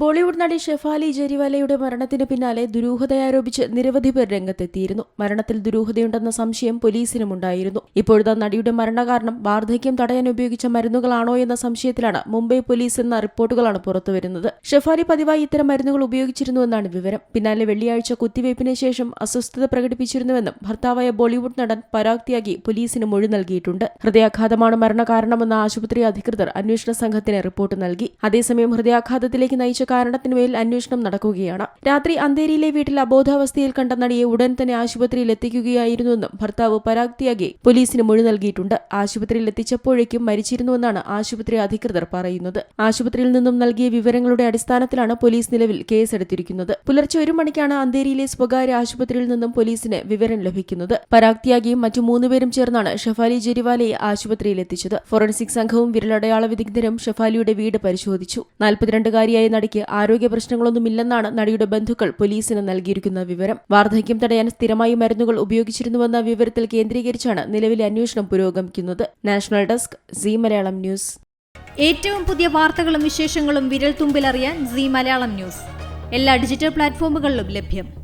ബോളിവുഡ് നടി ഷെഫാലി ജരിവാലയുടെ മരണത്തിന് പിന്നാലെ ദുരൂഹതയാരോപിച്ച് നിരവധി പേർ രംഗത്തെത്തിയിരുന്നു. മരണത്തിൽ ദുരൂഹതയുണ്ടെന്ന സംശയം പോലീസിനുമുണ്ടായിരുന്നു ഇപ്പോഴത്തെ നടിയുടെ മരണകാരണം വാർദ്ധക്യം തടയാൻ ഉപയോഗിച്ച മരുന്നുകളാണോ എന്ന സംശയത്തിലാണ് മുംബൈ പോലീസ് എന്ന റിപ്പോർട്ടുകളാണ് പുറത്തുവരുന്നത്. ഷെഫാലി പതിവായി ഇത്തരം മരുന്നുകൾ ഉപയോഗിച്ചിരുന്നുവെന്നാണ് വിവരം. പിന്നാലെ വെള്ളിയാഴ്ച കുത്തിവയ്പ്പിന് ശേഷം അസ്വസ്ഥത പ്രകടിപ്പിച്ചിരുന്നുവെന്നും ഭർത്താവായ ബോളിവുഡ് നടൻ പരാഗ് ത്യാഗി പോലീസിന് മൊഴി നൽകിയിട്ടുണ്ട്. ഹൃദയാഘാതമാണ് മരണകാരണമെന്ന് ആശുപത്രി അധികൃതർ അന്വേഷണ സംഘത്തിന് റിപ്പോർട്ട് നൽകി. അതേസമയം ഹൃദയാഘാതത്തിലേക്ക് നയിച്ച കാരണത്തിനുമേൽ അന്വേഷണം നടക്കുകയാണ്. രാത്രി അന്തേരിയിലെ വീട്ടിൽ അബോധാവസ്ഥയിൽ കണ്ട നടിയെ ഉടൻ തന്നെ ആശുപത്രിയിൽ എത്തിക്കുകയായിരുന്നുവെന്നും ഭർത്താവ് പരാഗ് ത്യാഗി പോലീസിന് മൊഴി നൽകിയിട്ടുണ്ട്. ആശുപത്രിയിൽ എത്തിച്ചപ്പോഴേക്കും മരിച്ചിരുന്നുവെന്നാണ് ആശുപത്രി അധികൃതർ പറയുന്നത്. ആശുപത്രിയിൽ നിന്നും നൽകിയ വിവരങ്ങളുടെ അടിസ്ഥാനത്തിലാണ് പോലീസ് നിലവിൽ കേസെടുത്തിരിക്കുന്നത്. പുലർച്ചെ ഒരു മണിക്കാണ് അന്തേരിയിലെ സ്വകാര്യ ആശുപത്രിയിൽ നിന്നും പോലീസിന് വിവരം ലഭിക്കുന്നത്. പരാഗ് ത്യാഗിയും മറ്റു മൂന്നുപേരും ചേർന്നാണ് ഷഫാലി ജെരിവാലയെ ആശുപത്രിയിൽ എത്തിച്ചത്. ഫോറൻസിക് സംഘവും വിരലടയാള വിദഗ്ധരും ഷഫാലിയുടെ വീട് പരിശോധിച്ചു. നാൽപ്പത്തിരണ്ടുകാരിയായ നടിക്ക് ആരോഗ്യ പ്രശ്നങ്ങളൊന്നുമില്ലെന്നാണ് നടിയുടെ ബന്ധുക്കൾ പോലീസിന് നൽകിയിരിക്കുന്ന വിവരം. വാർദ്ധക്യം തടയാൻ സ്ഥിരമായി മരുന്നുകൾ ഉപയോഗിച്ചിരുന്നുവെന്ന വിവരത്തിൽ കേന്ദ്രീകരിച്ചാണ് നിലവിലെ അന്വേഷണം പുരോഗമിക്കുന്നത്. National desk C Malayalam news. ഏറ്റവും പുതിയ വാർത്തകളും വിശേഷങ്ങളും വിരൽ തുമ്പിലറിയാൻ സി മലയാളം ന്യൂസ്. എല്ലാ ഡിജിറ്റൽ പ്ലാറ്റ്ഫോമുകളിലും ലഭ്യം.